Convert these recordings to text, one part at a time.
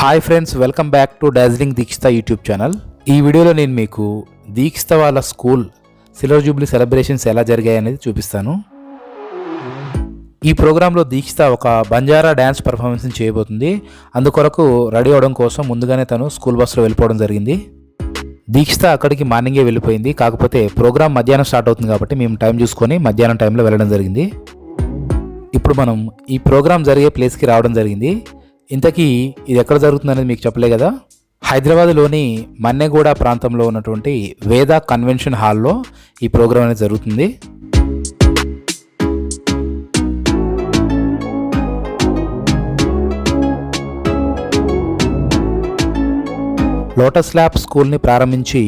Hi friends welcome back to Darjeeling Dikshita YouTube channel ఈ వీడియోలో నేను మీకు దీక్షిత వాళ్ళ స్కూల్ సిల్వర్ జూబ్లీ సెలబ్రేషన్స్ ఎలా జరిగాయి అనేది చూపిస్తాను. ఈ ప్రోగ్రాంలో దీక్షిత ఒక బంజారా డ్యాన్స్ పర్ఫార్మెన్స్ చేయబోతుంది. అందుకొరకు రెడీ అవడం కోసం ముందుగానే తను స్కూల్ బస్సులో వెళ్ళిపోవడం జరిగింది. దీక్షిత అక్కడికి మార్నింగే వెళ్ళిపోయింది. కాకపోతే ప్రోగ్రామ్ మధ్యాహ్నం స్టార్ట్ అవుతుంది కాబట్టి మేము టైం చూసుకొని మధ్యాహ్నం టైంలో వెళ్ళడం జరిగింది. ఇప్పుడు మనం ఈ ప్రోగ్రామ్ జరిగే ప్లేస్కి రావడం జరిగింది. ఇంతకీ ఇది ఎక్కడ జరుగుతుంది అనేది మీకు చెప్పలే కదా. హైదరాబాద్లోని మన్నెగూడ ప్రాంతంలో ఉన్నటువంటి వేద కన్వెన్షన్ హాల్లో ఈ ప్రోగ్రాం అనేది జరుగుతుంది. లోటస్ ల్యాబ్ స్కూల్ని ప్రారంభించి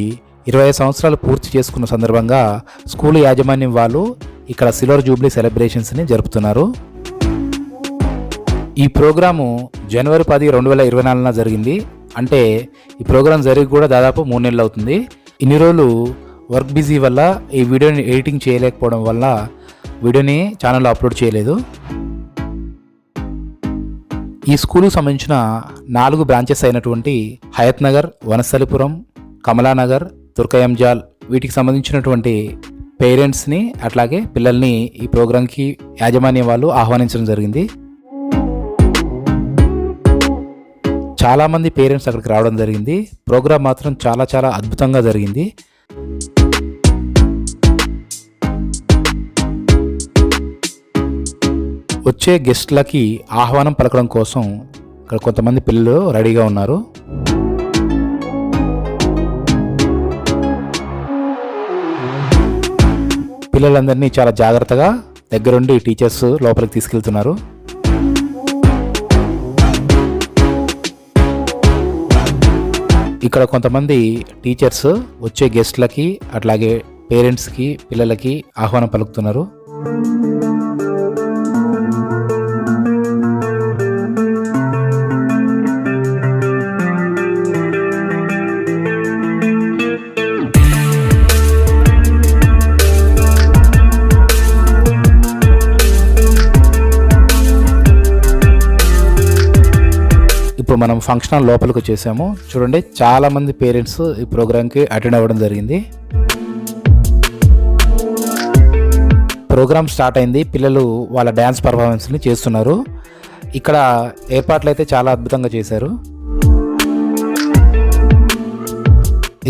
ఇరవై సంవత్సరాలు పూర్తి చేసుకున్న సందర్భంగా స్కూల్ యాజమాన్యం వాళ్ళు ఇక్కడ సిల్వర్ జూబ్లీ సెలబ్రేషన్స్ని జరుపుతున్నారు. ఈ ప్రోగ్రాము జనవరి పది రెండు వేల ఇరవై నాలుగున జరిగింది. అంటే ఈ ప్రోగ్రాం జరిగి కూడా దాదాపు మూడు నెలలు అవుతుంది. ఇన్ని రోజులు వర్క్ బిజీ వల్ల ఈ వీడియోని ఎడిటింగ్ చేయలేకపోవడం వల్ల వీడియోని ఛానల్లో అప్లోడ్ చేయలేదు. ఈ స్కూల్కు సంబంధించిన నాలుగు బ్రాంచెస్ అయినటువంటి హయత్ నగర్ వనస్థలిపురం కమలానగర్ తుర్కయంజాల్ వీటికి సంబంధించినటువంటి పేరెంట్స్ని అట్లాగే పిల్లల్ని ఈ ప్రోగ్రాంకి యాజమాన్యం వాళ్ళు ఆహ్వానించడం జరిగింది. చాలామంది పేరెంట్స్ అక్కడికి రావడం జరిగింది. ప్రోగ్రామ్ మాత్రం చాలా చాలా అద్భుతంగా జరిగింది. వచ్చే గెస్ట్లకి ఆహ్వానం పలకడం కోసం ఇక్కడ కొంతమంది పిల్లలు రెడీగా ఉన్నారు. పిల్లలందరినీ చాలా జాగ్రత్తగా దగ్గరుండి టీచర్స్ లోపలికి తీసుకెళ్తున్నారు. ఇక్కడ కొంతమంది టీచర్స్ వచ్చే గెస్ట్లకి అట్లాగే పేరెంట్స్కి పిల్లలకి ఆహ్వానం పలుకుతున్నారు. ఫంక్షన్ హాల్ లోపలికి వచ్చేసాము. చూడండి చాలామంది పేరెంట్స్ ఈ ప్రోగ్రామ్కి అటెండ్ అవ్వడం జరిగింది. ప్రోగ్రామ్ స్టార్ట్ అయింది. పిల్లలు వాళ్ళ డ్యాన్స్ పర్ఫార్మెన్స్ని చేస్తున్నారు. ఇక్కడ ఏర్పాట్లు అయితే చాలా అద్భుతంగా చేశారు.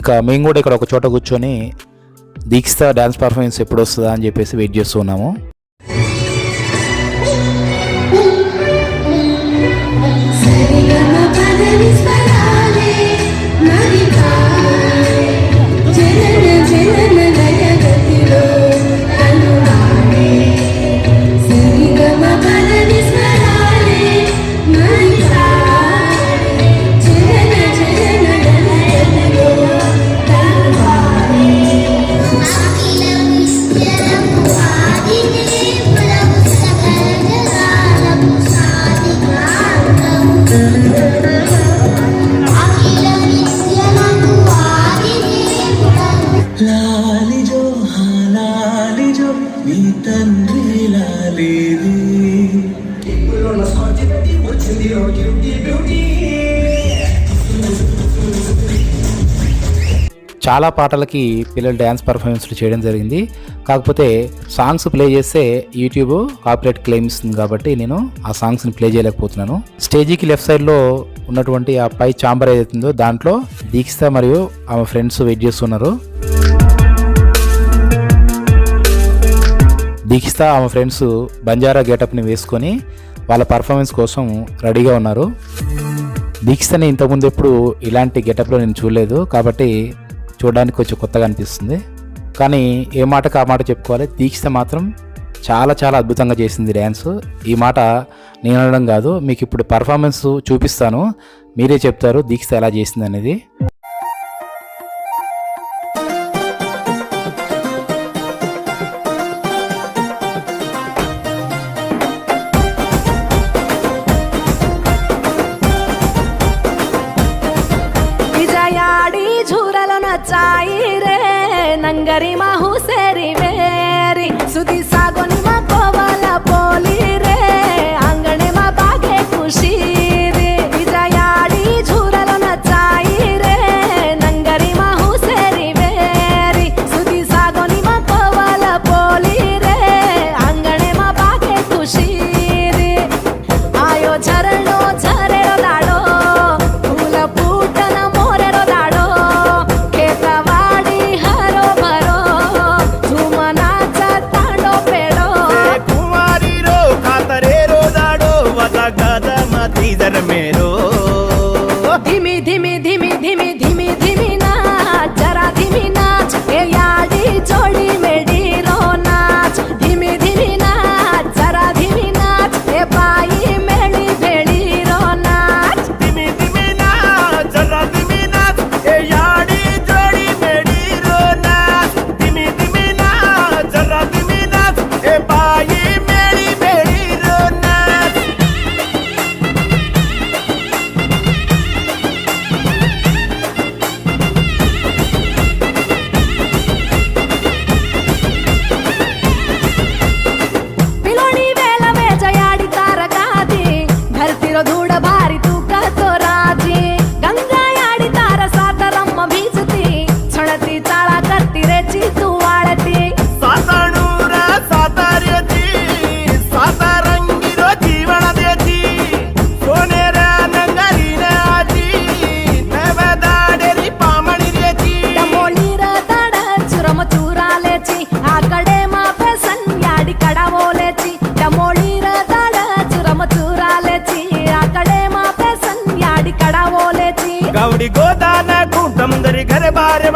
ఇక మేము కూడా ఇక్కడ ఒక చోట కూర్చొని దీక్షిత డ్యాన్స్ పర్ఫార్మెన్స్ ఎప్పుడు వస్తుందా అని చెప్పేసి వెయిట్ చేస్తూ ఉన్నాము. సరిగమ పదని చాలా పాటలకి పిల్లలు డ్యాన్స్ పర్ఫార్మెన్స్లు చేయడం జరిగింది. కాకపోతే సాంగ్స్ ప్లే చేస్తే యూట్యూబ్ కాపీరైట్ క్లెయిమ్ ఇస్తుంది కాబట్టి నేను ఆ సాంగ్స్ని ప్లే చేయలేకపోతున్నాను. స్టేజీకి లెఫ్ట్ సైడ్లో ఉన్నటువంటి ఆ పై చాంబర్ ఏదైతుందో దాంట్లో దీక్షిత మరియు ఆమె ఫ్రెండ్స్ వెయిట్ చేస్తున్నారు. దీక్షిత ఆమె ఫ్రెండ్స్ బంజారా గెటప్ని వేసుకొని వాళ్ళ పర్ఫార్మెన్స్ కోసం రెడీగా ఉన్నారు. దీక్షితని ఇంతకుముందు ఎప్పుడు ఇలాంటి గెటప్లో నేను చూడలేదు. కాబట్టి చూడడానికి కొంచెం కొత్తగా అనిపిస్తుంది. కానీ ఏ మాటకు ఆ మాట చెప్పుకోవాలి? దీక్షిత మాత్రం చాలా చాలా అద్భుతంగా చేసింది డ్యాన్స్. ఈ మాట నేను అనడం కాదు మీకు ఇప్పుడు పర్ఫార్మెన్స్ చూపిస్తాను. మీరే చెప్తారు దీక్షిత ఎలా చేసింది అనేది.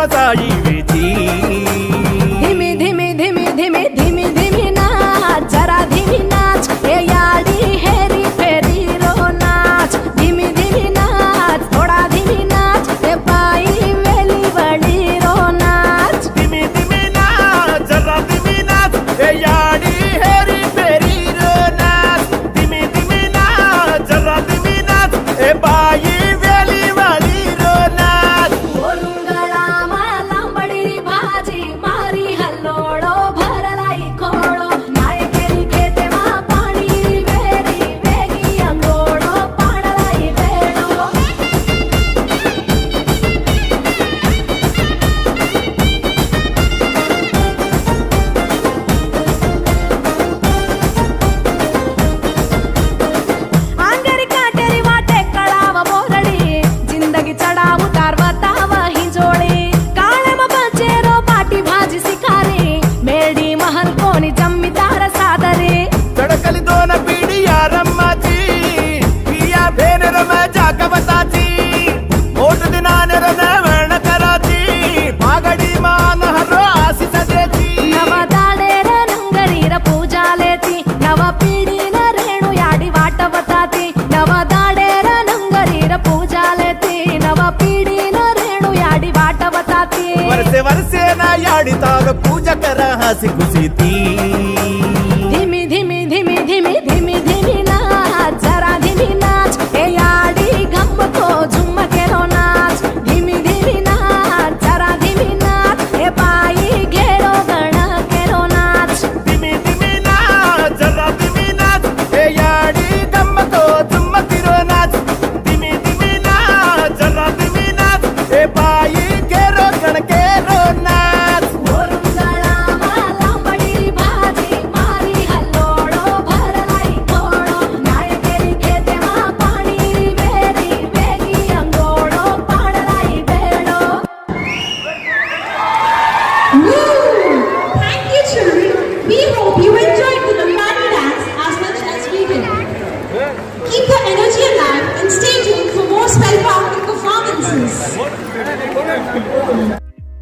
जाळी वेची. बताती वर्षे वर्षे ना याड़ी तार पूजा कर हंसी खुशी थी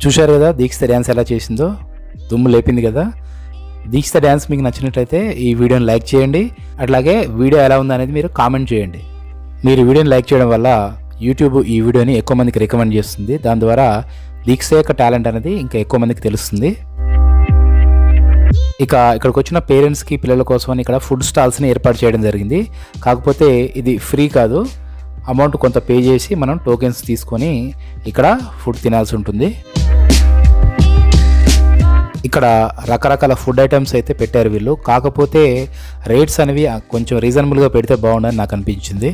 చూశారు కదా దీక్షిత డ్యాన్స్ ఎలా చేసిందో? దుమ్ము లేపింది కదా. దీక్ష డ్యాన్స్ మీకు నచ్చినట్లయితే ఈ వీడియోని లైక్ చేయండి. అట్లాగే వీడియో ఎలా ఉందనేది మీరు కామెంట్ చేయండి. మీరు వీడియోని లైక్ చేయడం వల్ల యూట్యూబ్ ఈ వీడియోని ఎక్కువ మందికి రికమెండ్ చేస్తుంది. దాని ద్వారా దీక్ష యొక్క టాలెంట్ అనేది ఇంకా ఎక్కువ మందికి తెలుస్తుంది. ఇక ఇక్కడికి వచ్చిన పేరెంట్స్కి పిల్లల కోసం అని ఇక్కడ ఫుడ్ స్టాల్స్ని ఏర్పాటు చేయడం జరిగింది. కాకపోతే ఇది ఫ్రీ కాదు. అమౌంట్ కొంత పే చేసి మనం టోకెన్స్ తీసుకొని ఇక్కడ ఫుడ్ తినాల్సి ఉంటుంది. ఇక్కడ రకరకాల ఫుడ్ ఐటమ్స్ అయితే పెట్టారు వీళ్ళు. కాకపోతే రేట్స్ అనేవి కొంచెం రీజనబుల్గా పెడితే బాగుండని నాకు అనిపించింది.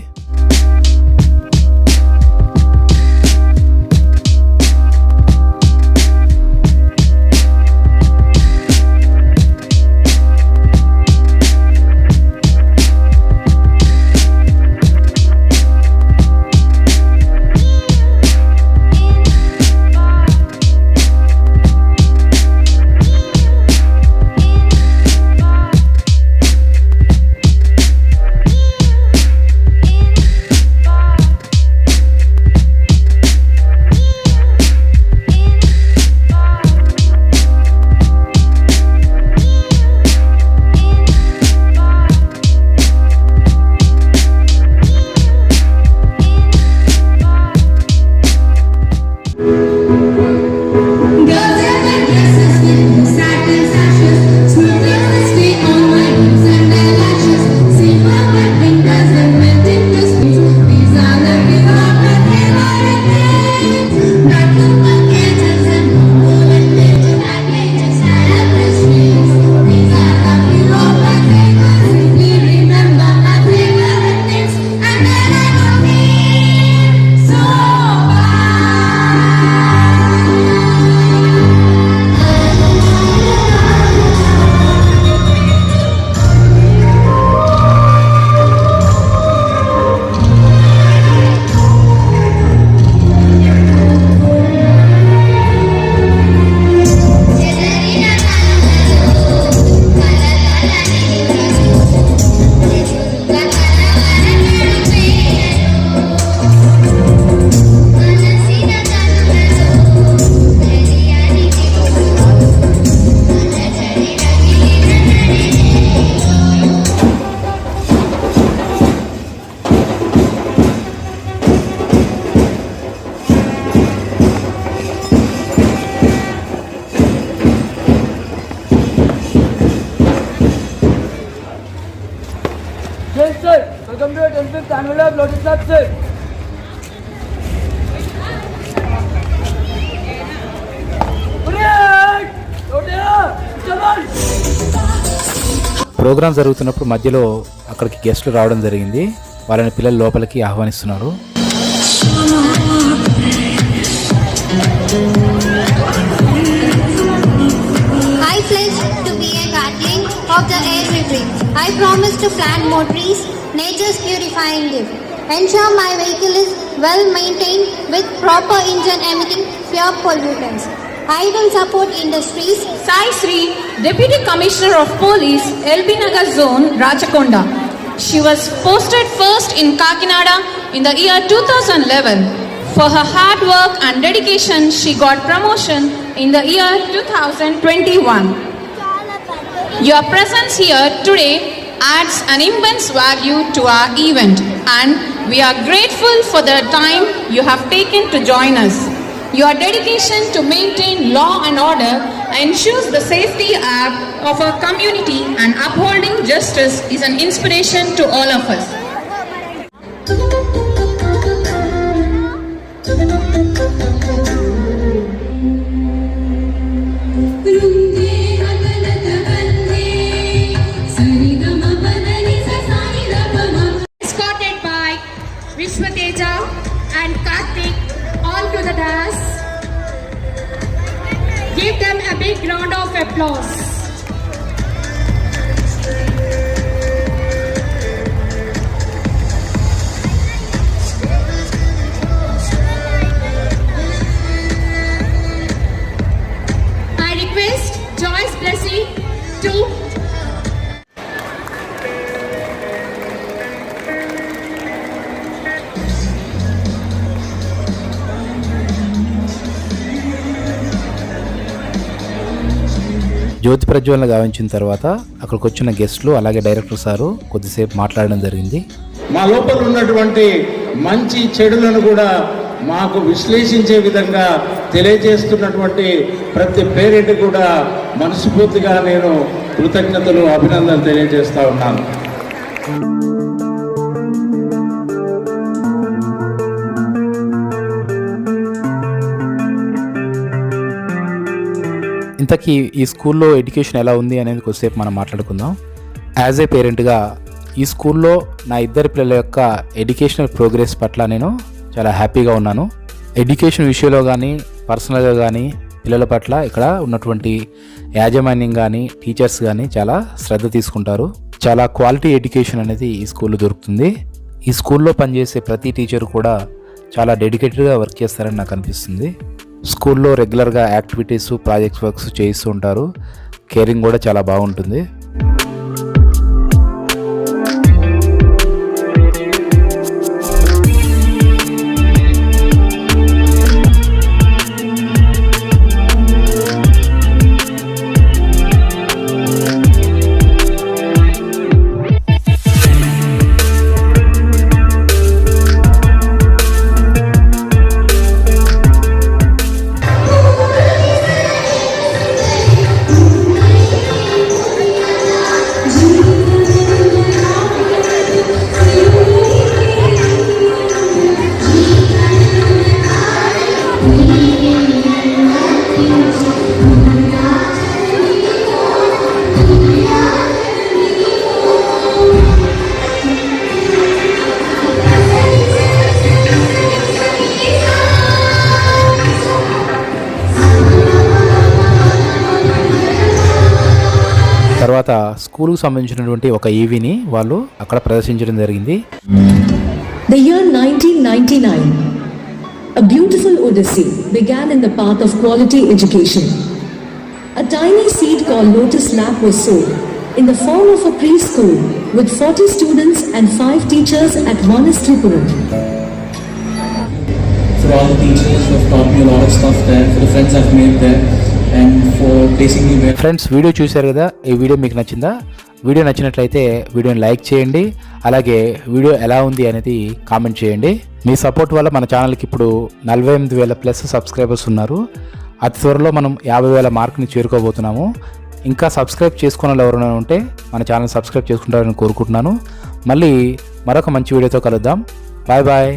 ప్రోగ్రామ్ జరుగుతున్నప్పుడు మధ్యలో అక్కడికి గెస్టులు రావడం జరిగింది. వాళ్ళని పిల్లలు లోపలికి ఆహ్వానిస్తున్నారు. I place to be a garden nature's purifying gift. Ensure my vehicle is well maintained with proper engine emitting pure pollutants. I will support industries Sai Sri, Deputy Commissioner of Police, LB Nagar Zone, Rachakonda. She was posted first in Kakinada in the year 2011. For her hard work and dedication, she got promotion in the year 2021. Your presence here today adds an immense value to our event and we are grateful for the time you have taken to join us. Your dedication to maintain law and order ensures the safety of our community and upholding justice is an inspiration to all of us. Applause. I request Joyce Blessy to జ్యోతి ప్రజ్వలన గావించిన తర్వాత అక్కడికి వచ్చిన గెస్ట్లు అలాగే director sir కొద్దిసేపు మాట్లాడడం జరిగింది. మా లోపల ఉన్నటువంటి మంచి చెడులను కూడా మాకు విశ్లేషించే విధంగా తెలియజేస్తున్నటువంటి ప్రతి పేరెంట్ కూడా మనస్ఫూర్తిగా నేను కృతజ్ఞతలు అభినందనలు తెలియజేస్తా ఉన్నాను. ఇంతకీ ఈ స్కూల్లో ఎడ్యుకేషన్ ఎలా ఉంది అనేది కొద్దిసేపు మనం మాట్లాడుకుందాం. యాజ్ ఏ పేరెంట్గా ఈ స్కూల్లో నా ఇద్దరి పిల్లల యొక్క ఎడ్యుకేషనల్ ప్రోగ్రెస్ పట్ల నేను చాలా హ్యాపీగా ఉన్నాను. ఎడ్యుకేషన్ విషయంలో కానీ పర్సనల్గా కానీ పిల్లల పట్ల ఇక్కడ ఉన్నటువంటి యాజమాన్యం కానీ టీచర్స్ కానీ చాలా శ్రద్ధ తీసుకుంటారు. చాలా క్వాలిటీ ఎడ్యుకేషన్ అనేది ఈ స్కూల్లో దొరుకుతుంది. ఈ స్కూల్లో పనిచేసే ప్రతి టీచర్ కూడా చాలా డెడికేటెడ్గా వర్క్ చేస్తారని నాకు అనిపిస్తుంది. స్కూల్లో రెగ్యులర్గా యాక్టివిటీస్ ప్రాజెక్ట్స్ వర్క్స్ చేయిస్తూ ఉంటారు కేరింగ్ కూడా చాలా బాగుంటుంది. స్కూల్కి సంబంధించినటువంటి ఒక ఈవీని వాళ్ళు అక్కడ ప్రదర్శించడం జరిగింది The year 1999, a beautiful odyssey began in the path of quality education. A tiny seed called Lotus Lab was sown in the form of a preschool with 40 students and 5 teachers at Vanas Tripuram. For all the teachers who have taught me a lot of stuff there, for the friends I've made there, and for placing me where friends video చూశారు కదా ఈ video మీకు నచ్చిందా video నచ్చినట్లయితే వీడియోని like చేయండి అలాగే video ఎలా ఉంది అనేది కామెంట్ చేయండి. మీ సపోర్ట్ వల్ల మన ఛానల్కి ఇప్పుడు నలభై ఎనిమిది వేల ప్లస్ సబ్స్క్రైబర్స్ ఉన్నారు. అతి త్వరలో మనం యాభై వేల మార్క్ని చేరుకోబోతున్నాము. ఇంకా సబ్స్క్రైబ్ చేసుకున్న వాళ్ళు ఎవరైనా ఉంటే మన ఛానల్ సబ్స్క్రైబ్ చేసుకుంటారని కోరుకుంటున్నాను. మళ్ళీ మరొక మంచి వీడియోతో కలుద్దాం. Bye bye.